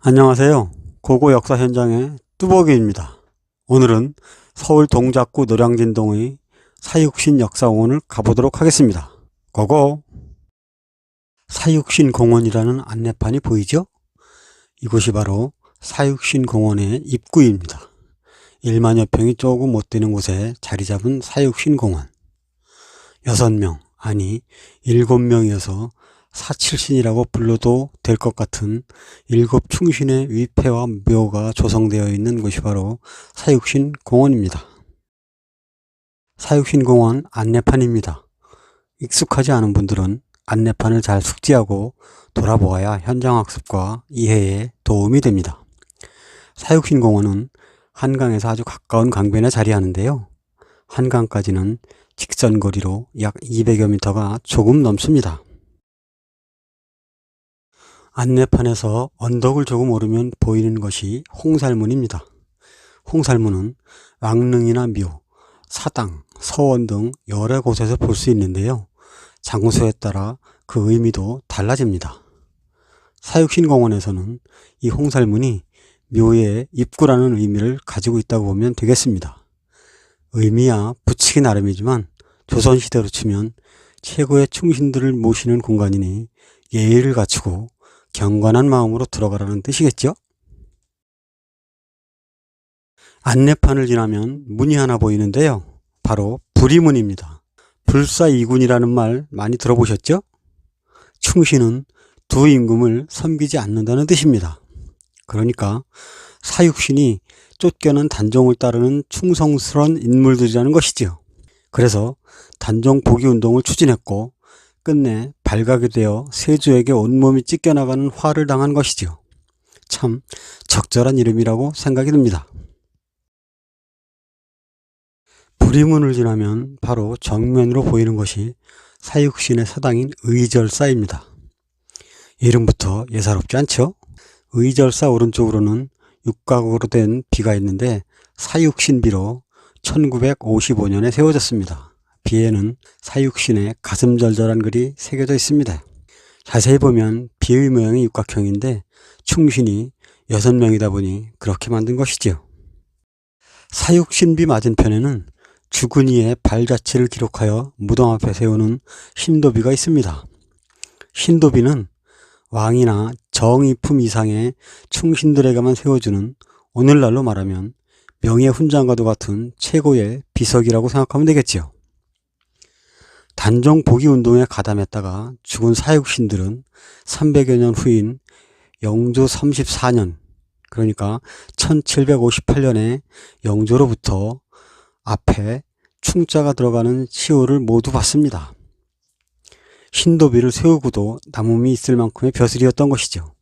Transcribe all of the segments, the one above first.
안녕하세요. 고고 역사 현장의 뚜벅이입니다. 오늘은 서울 동작구 노량진동의 사육신 역사공원을 가보도록 하겠습니다. 고고! 사육신 공원이라는 안내판이 보이죠? 이곳이 바로 사육신 공원의 입구입니다. 1만 여 평이 조금 못 되는 곳에 자리 잡은 사육신 공원. 6명, 아니 7명이어서 사칠신이라고 불러도 될 것 같은 일곱 충신의 위패와 묘가 조성되어 있는 곳이 바로 사육신 공원입니다. 사육신 공원 안내판입니다. 익숙하지 않은 분들은 안내판을 잘 숙지하고 돌아보아야 현장학습과 이해에 도움이 됩니다. 사육신 공원은 한강에서 아주 가까운 강변에 자리하는데요. 한강까지는 직선거리로 약 200여 미터가 조금 넘습니다. 안내판에서 언덕을 조금 오르면 보이는 것이 홍살문입니다. 홍살문은 왕릉이나 묘, 사당, 서원 등 여러 곳에서 볼 수 있는데요. 장소에 따라 그 의미도 달라집니다. 사육신공원에서는 이 홍살문이 묘의 입구라는 의미를 가지고 있다고 보면 되겠습니다. 의미야 붙이기 나름이지만 조선시대로 치면 최고의 충신들을 모시는 공간이니 예의를 갖추고 경건한 마음으로 들어가라는 뜻이겠죠? 안내판을 지나면 문이 하나 보이는데요. 바로 불이문입니다. 불사이군이라는 말 많이 들어보셨죠? 충신은 두 임금을 섬기지 않는다는 뜻입니다. 그러니까 사육신이 쫓겨난 단종을 따르는 충성스러운 인물들이라는 것이지요. 그래서 단종 복위 운동을 추진했고 끝내 발각이 되어 세주에게 온몸이 찢겨나가는 화를 당한 것이지요. 참 적절한 이름이라고 생각이 듭니다. 불이문을 지나면 바로 정면으로 보이는 것이 사육신의 사당인 의절사입니다. 이름부터 예사롭지 않죠? 의절사 오른쪽으로는 육각으로 된 비가 있는데 사육신비로 1955년에 세워졌습니다. 비에는 사육신의 가슴절절한 글이 새겨져 있습니다. 자세히 보면 비의 모양이 육각형인데 충신이 여섯 명이다 보니 그렇게 만든 것이지요. 사육신비 맞은편에는 죽은 이의 발자취를 기록하여 무덤 앞에 세우는 신도비가 있습니다. 신도비는 왕이나 정의품 이상의 충신들에게만 세워주는 오늘날로 말하면 명예 훈장과도 같은 최고의 비석이라고 생각하면 되겠지요. 단종 복위 운동에 가담했다가 죽은 사육신들은 300여 년 후인 영조 34년 그러니까 1758년에 영조로부터 앞에 충자가 들어가는 시호를 모두 받습니다. 신도비를 세우고도 남음이 있을 만큼의 벼슬이었던 것이죠.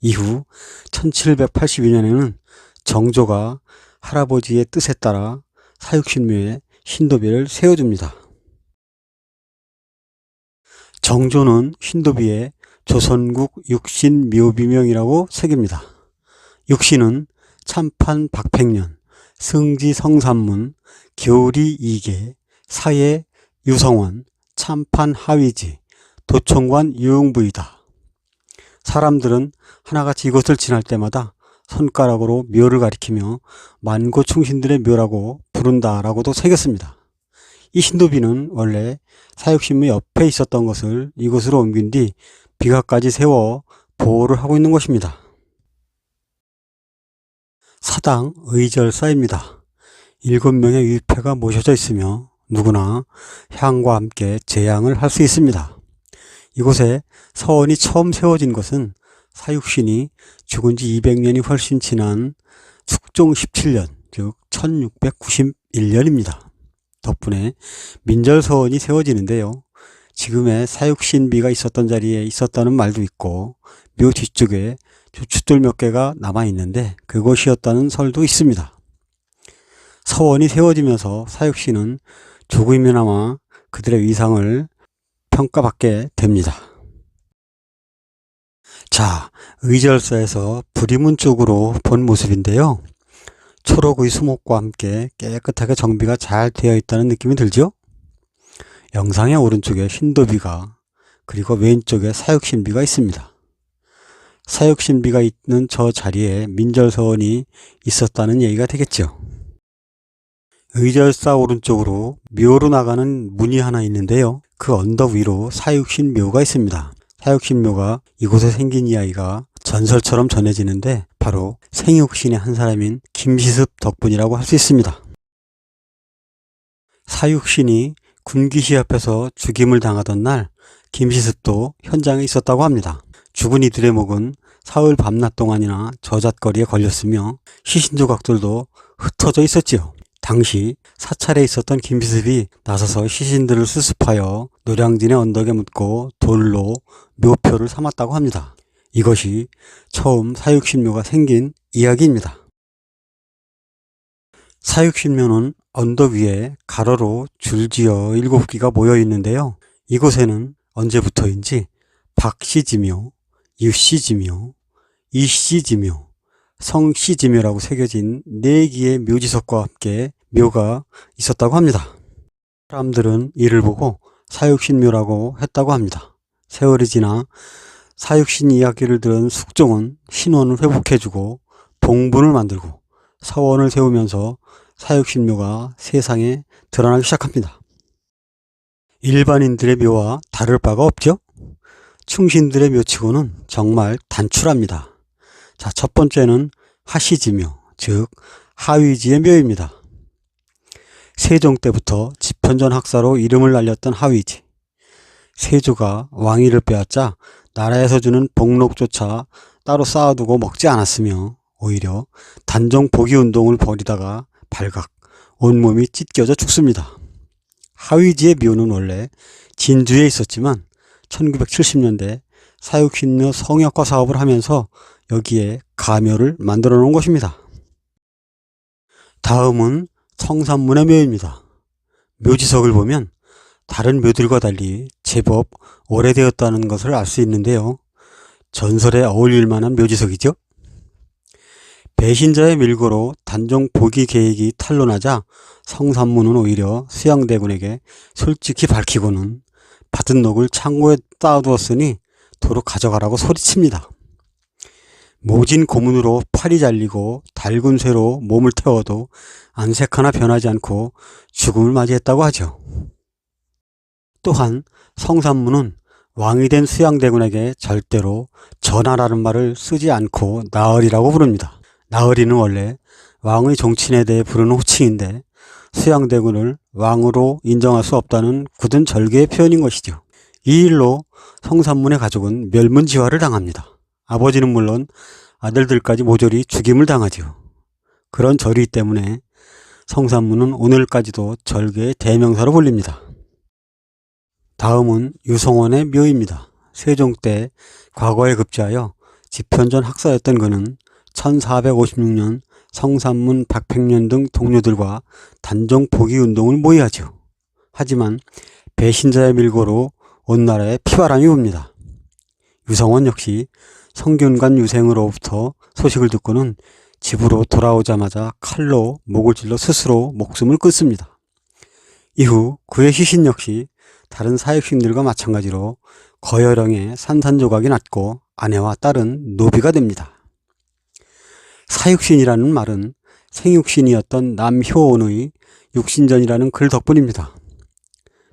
이후 1782년에는 정조가 할아버지의 뜻에 따라 사육신묘에 신도비를 세워줍니다. 정조는 신도비에 조선국 육신 묘비명이라고 새깁니다. 육신은 참판 박팽년, 승지 성산문, 겨울이 이계, 사예 유성원, 참판 하위지, 도청관 유흥부이다. 사람들은 하나같이 이곳을 지날 때마다 손가락으로 묘를 가리키며 만고 충신들의 묘라고 부른다라고도 새겼습니다. 이 신도비는 원래 사육신무 옆에 있었던 것을 이곳으로 옮긴 뒤 비가까지 세워 보호를 하고 있는 것입니다. 사당 의절사입니다. 일곱 명의 위패가 모셔져 있으며 누구나 향과 함께 제향을 할 수 있습니다. 이곳에 서원이 처음 세워진 것은 사육신이 죽은 지 200년이 훨씬 지난 숙종 17년, 즉 1691년입니다. 덕분에 민절서원이 세워지는데요. 지금의 사육신비가 있었던 자리에 있었다는 말도 있고 묘 뒤쪽에 주춧돌 몇 개가 남아 있는데 그곳이었다는 설도 있습니다. 서원이 세워지면서 사육신은 조금이나마 그들의 위상을 평가받게 됩니다. 자, 의절사에서 불이문 쪽으로 본 모습인데요. 초록의 수목과 함께 깨끗하게 정비가 잘 되어 있다는 느낌이 들죠? 영상의 오른쪽에 신도비가 그리고 왼쪽에 사육신비가 있습니다. 사육신비가 있는 저 자리에 민절서원이 있었다는 얘기가 되겠죠. 의절사 오른쪽으로 묘로 나가는 문이 하나 있는데요. 그 언덕 위로 사육신 묘가 있습니다. 사육신 묘가 이곳에 생긴 이야기가 전설처럼 전해지는데 바로 생육신의 한 사람인 김시습 덕분이라고 할 수 있습니다. 사육신이 군기시 앞에서 죽임을 당하던 날 김시습도 현장에 있었다고 합니다. 죽은 이들의 목은 사흘 밤낮 동안이나 저잣거리에 걸렸으며 시신 조각들도 흩어져 있었지요. 당시 사찰에 있었던 김비습이 나서서 시신들을 수습하여 노량진의 언덕에 묻고 돌로 묘표를 삼았다고 합니다. 이것이 처음 사육신묘가 생긴 이야기입니다. 사육신묘는 언덕 위에 가로로 줄지어 일곱 기가 모여 있는데요. 이곳에는 언제부터인지 박씨지묘, 유씨지묘, 이씨지묘, 성씨지묘라고 새겨진 네 기의 묘지석과 함께 묘가 있었다고 합니다. 사람들은 이를 보고 사육신묘라고 했다고 합니다. 세월이 지나 사육신 이야기를 들은 숙종은 신원을 회복해주고 봉분을 만들고 사원을 세우면서 사육신묘가 세상에 드러나기 시작합니다. 일반인들의 묘와 다를 바가 없죠? 충신들의 묘치고는 정말 단출합니다. 자, 첫 번째는 하시지묘, 즉 하위지의 묘입니다. 세종 때부터 집현전 학사로 이름을 날렸던 하위지. 세조가 왕위를 빼앗자 나라에서 주는 복록조차 따로 쌓아두고 먹지 않았으며 오히려 단종 보기 운동을 벌이다가 발각, 온몸이 찢겨져 죽습니다. 하위지의 묘는 원래 진주에 있었지만 1970년대 사육신묘 성역화 사업을 하면서 여기에 가묘를 만들어 놓은 것입니다. 다음은 청산문의 묘입니다. 묘지석을 보면 다른 묘들과 달리 제법 오래되었다는 것을 알 수 있는데요. 전설에 어울릴 만한 묘지석이죠. 배신자의 밀고로 단종 보기 계획이 탄로나자 성산문은 오히려 수양대군에게 솔직히 밝히고는 받은 녹을 창고에 쌓아두었으니 도로 가져가라고 소리칩니다. 모진 고문으로 팔이 잘리고 달군 쇠로 몸을 태워도 안색 하나 변하지 않고 죽음을 맞이했다고 하죠. 또한 성산문은 왕이 된 수양대군에게 절대로 전하라는 말을 쓰지 않고 나으리라고 부릅니다. 나으리는 원래 왕의 종친에 대해 부르는 호칭인데 수양대군을 왕으로 인정할 수 없다는 굳은 절개의 표현인 것이죠. 이 일로 성산문의 가족은 멸문지화를 당합니다. 아버지는 물론 아들들까지 모조리 죽임을 당하지요. 그런 절의 때문에 성산문은 오늘까지도 절개의 대명사로 불립니다. 다음은 유성원의 묘입니다. 세종 때 과거에 급제하여 집현전 학사였던 그는 1456년 성산문 박팽년 등 동료들과 단종 포기 운동을 모의하죠. 하지만 배신자의 밀고로 온 나라에 피바람이 붑니다. 유성원 역시 성균관 유생으로부터 소식을 듣고는 집으로 돌아오자마자 칼로 목을 찔러 스스로 목숨을 끊습니다. 이후 그의 시신 역시 다른 사육신들과 마찬가지로 거여령의 산산조각이 났고 아내와 딸은 노비가 됩니다. 사육신이라는 말은 생육신이었던 남효원의 육신전이라는 글 덕분입니다.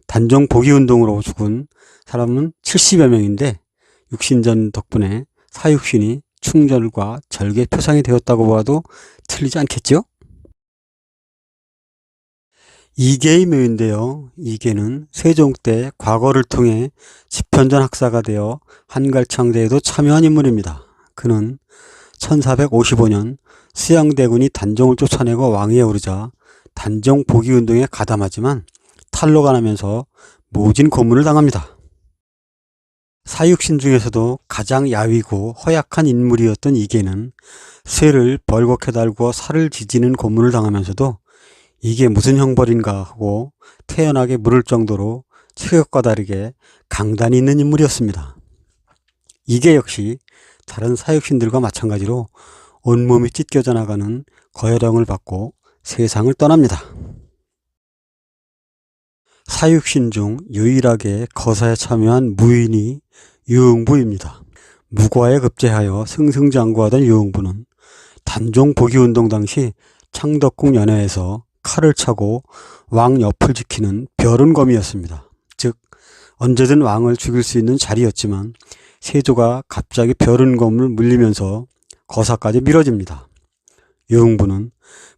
단종 보기운동으로 죽은 사람은 70여 명인데 육신전 덕분에 사육신이 충절과 절개 표상이 되었다고 봐도 틀리지 않겠죠? 이계의 묘인데요. 이계는 세종 때 과거를 통해 집현전 학사가 되어 한갈창대에도 참여한 인물입니다. 그는 1455년 수양대군이 단종을 쫓아내고 왕위에 오르자 단종 복위 운동에 가담하지만 탈로가 나면서 모진 고문을 당합니다. 사육신 중에서도 가장 야위고 허약한 인물이었던 이계는 쇠를 벌겋게 달고 살을 지지는 고문을 당하면서도 이게 무슨 형벌인가 하고 태연하게 물을 정도로 체격과 다르게 강단이 있는 인물이었습니다. 이게 역시 다른 사육신들과 마찬가지로 온몸이 찢겨져 나가는 거열형을 받고 세상을 떠납니다. 사육신 중 유일하게 거사에 참여한 무인이 유응부입니다. 무과에 급제하여 승승장구하던 유흥부는 단종 복위운동 당시 창덕궁 연회에서 칼을 차고 왕 옆을 지키는 벼른검이었습니다. 즉 언제든 왕을 죽일 수 있는 자리였지만 세조가 갑자기 벼른검을 물리면서 거사까지 미뤄집니다. 유흥부는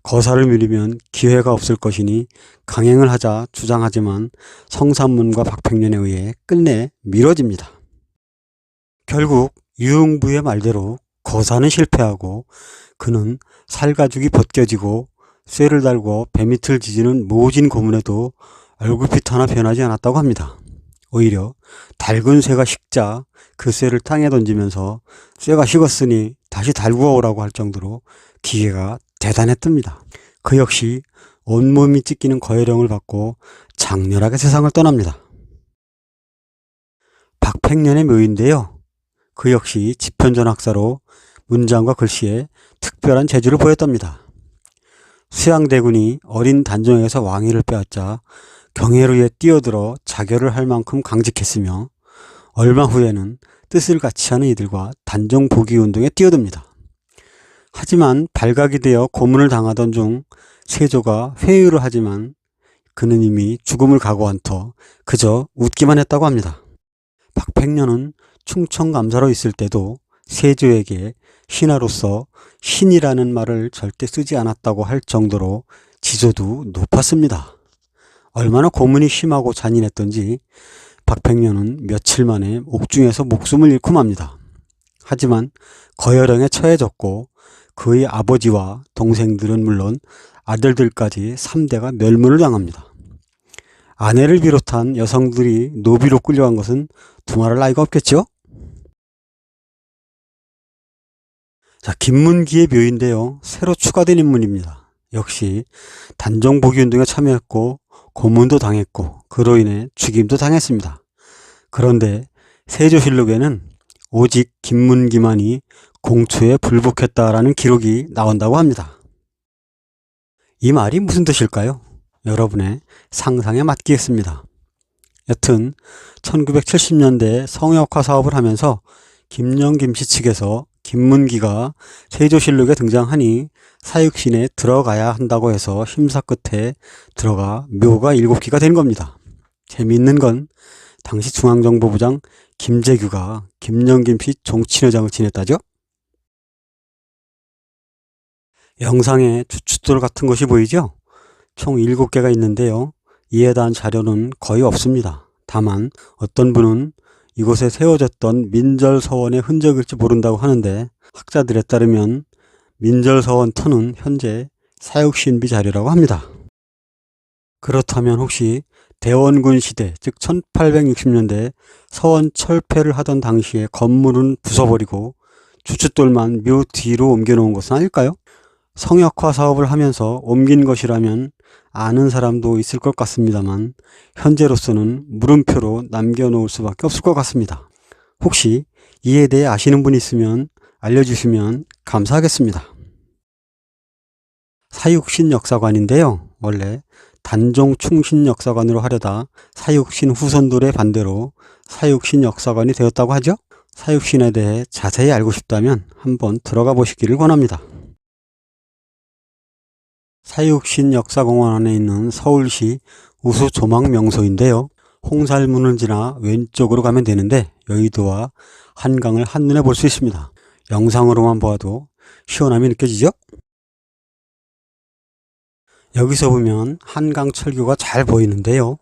거사를 밀리면 기회가 없을 것이니 강행을 하자 주장하지만 성삼문과 박팽년에 의해 끝내 미뤄집니다. 결국 유흥부의 말대로 거사는 실패하고 그는 살가죽이 벗겨지고 쇠를 달고 배 밑을 지지는 모진 고문에도 얼굴빛 하나 변하지 않았다고 합니다. 오히려 달군 쇠가 식자 그 쇠를 땅에 던지면서 쇠가 식었으니 다시 달구어 오라고 할 정도로 기계가 대단했답니다. 그 역시 온몸이 찢기는 거열형을 받고 장렬하게 세상을 떠납니다. 박팽년의 묘인데요. 그 역시 지편전 학사로 문장과 글씨에 특별한 재주를 보였답니다. 수양대군이 어린 단종에서 왕위를 빼앗자 경애루에 뛰어들어 자결을 할 만큼 강직했으며 얼마 후에는 뜻을 같이 하는 이들과 단종 복위 운동에 뛰어듭니다. 하지만 발각이 되어 고문을 당하던 중 세조가 회유를 하지만 그는 이미 죽음을 각오한 터 그저 웃기만 했다고 합니다. 박팽년은 충청감사로 있을 때도 세조에게 신하로서 신이라는 말을 절대 쓰지 않았다고 할 정도로 지조도 높았습니다. 얼마나 고문이 심하고 잔인했던지 박팽년은 며칠 만에 옥중에서 목숨을 잃고 맙니다. 하지만 거열형에 처해졌고 그의 아버지와 동생들은 물론 아들들까지 3대가 멸문을 당합니다. 아내를 비롯한 여성들이 노비로 끌려간 것은 두말할 나위가 없겠죠? 자, 김문기의 묘인데요. 새로 추가된 인물입니다. 역시 단종 복위 운동에 참여했고 고문도 당했고 그로 인해 죽임도 당했습니다. 그런데 세조실록에는 오직 김문기만이 공초에 불복했다라는 기록이 나온다고 합니다. 이 말이 무슨 뜻일까요? 여러분의 상상에 맡기겠습니다. 여튼 1970년대 성역화 사업을 하면서 김영김 씨 측에서 김문기가 세조실록에 등장하니 사육신에 들어가야 한다고 해서 심사 끝에 들어가 묘가 7기가 된 겁니다. 재미있는 건 당시 중앙정보부장 김재규가 김영김 씨 종친회장을 지냈다죠? 영상에 주춧돌 같은 것이 보이죠? 총 7개가 있는데요. 이에 대한 자료는 거의 없습니다. 다만 어떤 분은 이곳에 세워졌던 민절서원의 흔적일지 모른다고 하는데 학자들에 따르면 민절서원 터는 현재 사육신비 자료라고 합니다. 그렇다면 혹시 대원군 시대 즉 1860년대 서원 철폐를 하던 당시에 건물은 부숴버리고 주춧돌만 묘 뒤로 옮겨놓은 것은 아닐까요? 성역화 사업을 하면서 옮긴 것이라면 아는 사람도 있을 것 같습니다만 현재로서는 물음표로 남겨놓을 수밖에 없을 것 같습니다. 혹시 이에 대해 아시는 분 있으면 알려주시면 감사하겠습니다. 사육신 역사관인데요. 원래 단종 충신 역사관으로 하려다 사육신 후손들의 반대로 사육신 역사관이 되었다고 하죠. 사육신에 대해 자세히 알고 싶다면 한번 들어가 보시기를 권합니다. 사육신 역사공원 안에 있는 서울시 우수 조망 명소인데요. 홍살문을 지나 왼쪽으로 가면 되는데 여의도와 한강을 한눈에 볼 수 있습니다. 영상으로만 보아도 시원함이 느껴지죠? 여기서 보면 한강 철교가 잘 보이는데요.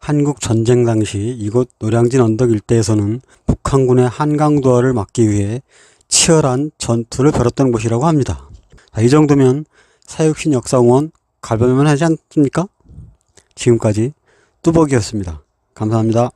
한국 전쟁 당시 이곳 노량진 언덕 일대에서는 북한군의 한강도하를 막기 위해 치열한 전투를 벌였던 곳이라고 합니다. 자, 이 정도면 사육신 역사공원 가볼만 하지 않습니까? 지금까지 뚜벅이었습니다. 감사합니다.